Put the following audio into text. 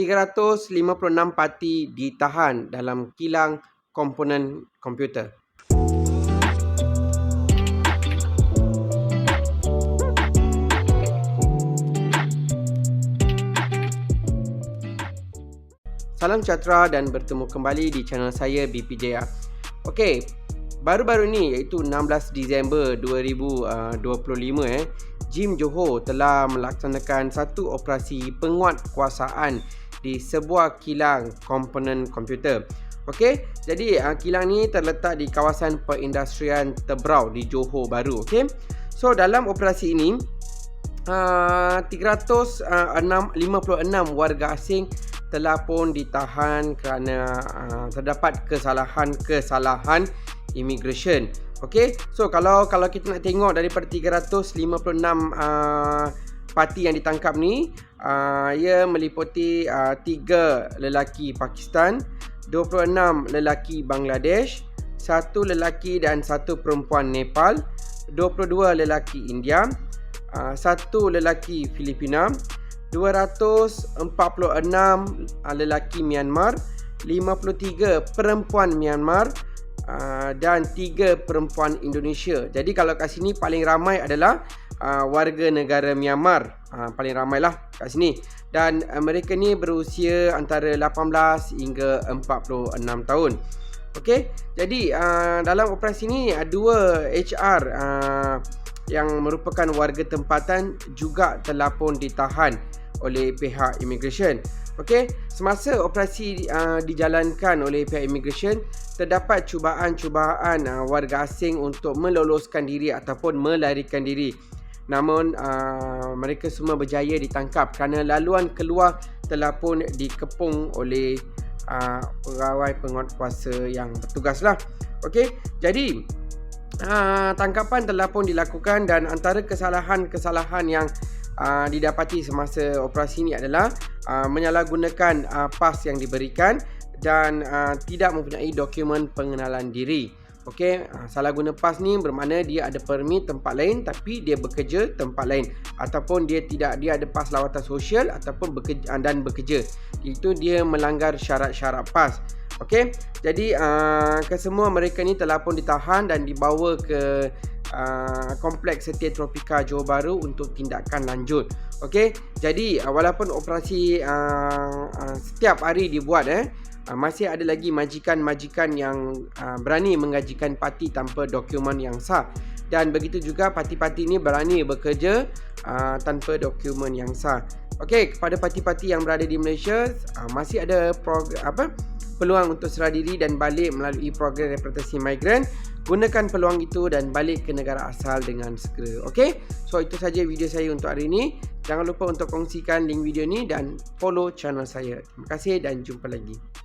356 parti ditahan dalam kilang komponen komputer. Salam sejahtera dan bertemu kembali di channel saya BPJR. Okey, baru-baru ni iaitu 16 Disember 2025 eh, Jim Johor telah melaksanakan satu operasi penguatkuasaan di sebuah kilang komponen komputer. Okey, jadi uh, kilang ni terletak di kawasan perindustrian Tebrau di Johor Baru. Okey, so dalam operasi ini uh, 356 warga asing telah pun ditahan kerana uh, terdapat kesalahan-kesalahan immigration. Okey, so kalau kalau kita nak tengok daripada 356 uh, parti yang ditangkap ni, uh, ia meliputi uh, 3 lelaki Pakistan, 26 lelaki Bangladesh, satu lelaki dan satu perempuan Nepal, 22 lelaki India, uh, satu lelaki Filipina, 246 uh, lelaki Myanmar, 53 perempuan Myanmar dan 3 perempuan Indonesia. Jadi kalau kat sini paling ramai adalah uh, warga negara Myanmar. Uh, paling ramailah kat sini. Dan uh, mereka ni berusia antara 18 hingga 46 tahun. Okey. Jadi uh, dalam operasi ni dua HR uh, yang merupakan warga tempatan juga telah pun ditahan oleh pihak immigration. Okey, semasa operasi uh, dijalankan oleh pihak immigration, terdapat cubaan-cubaan uh, warga asing untuk meloloskan diri ataupun melarikan diri. Namun uh, mereka semua berjaya ditangkap kerana laluan keluar telah pun dikepung oleh uh, pegawai penguatkuasa yang bertugaslah. Okey, jadi uh, tangkapan telah pun dilakukan dan antara kesalahan-kesalahan yang uh, didapati semasa operasi ini adalah uh, menyalahgunakan uh, pas yang diberikan dan uh, tidak mempunyai dokumen pengenalan diri. Okey, salah guna pas ni bermakna dia ada permit tempat lain tapi dia bekerja tempat lain ataupun dia tidak dia ada pas lawatan sosial ataupun bekerja dan bekerja. Itu dia melanggar syarat-syarat pas. Okey, jadi uh, kesemua mereka ni telah pun ditahan dan dibawa ke uh, kompleks Setia Tropika Johor Bahru untuk tindakan lanjut. Okey, jadi uh, walaupun operasi uh, uh, setiap hari dibuat eh uh, masih ada lagi majikan-majikan yang uh, berani mengajikan parti tanpa dokumen yang sah. Dan begitu juga parti-parti ini berani bekerja uh, tanpa dokumen yang sah. Okey, kepada parti-parti yang berada di Malaysia masih ada program apa peluang untuk serah diri dan balik melalui program repatriasi migran gunakan peluang itu dan balik ke negara asal dengan segera. Okey? So itu saja video saya untuk hari ini. Jangan lupa untuk kongsikan link video ni dan follow channel saya. Terima kasih dan jumpa lagi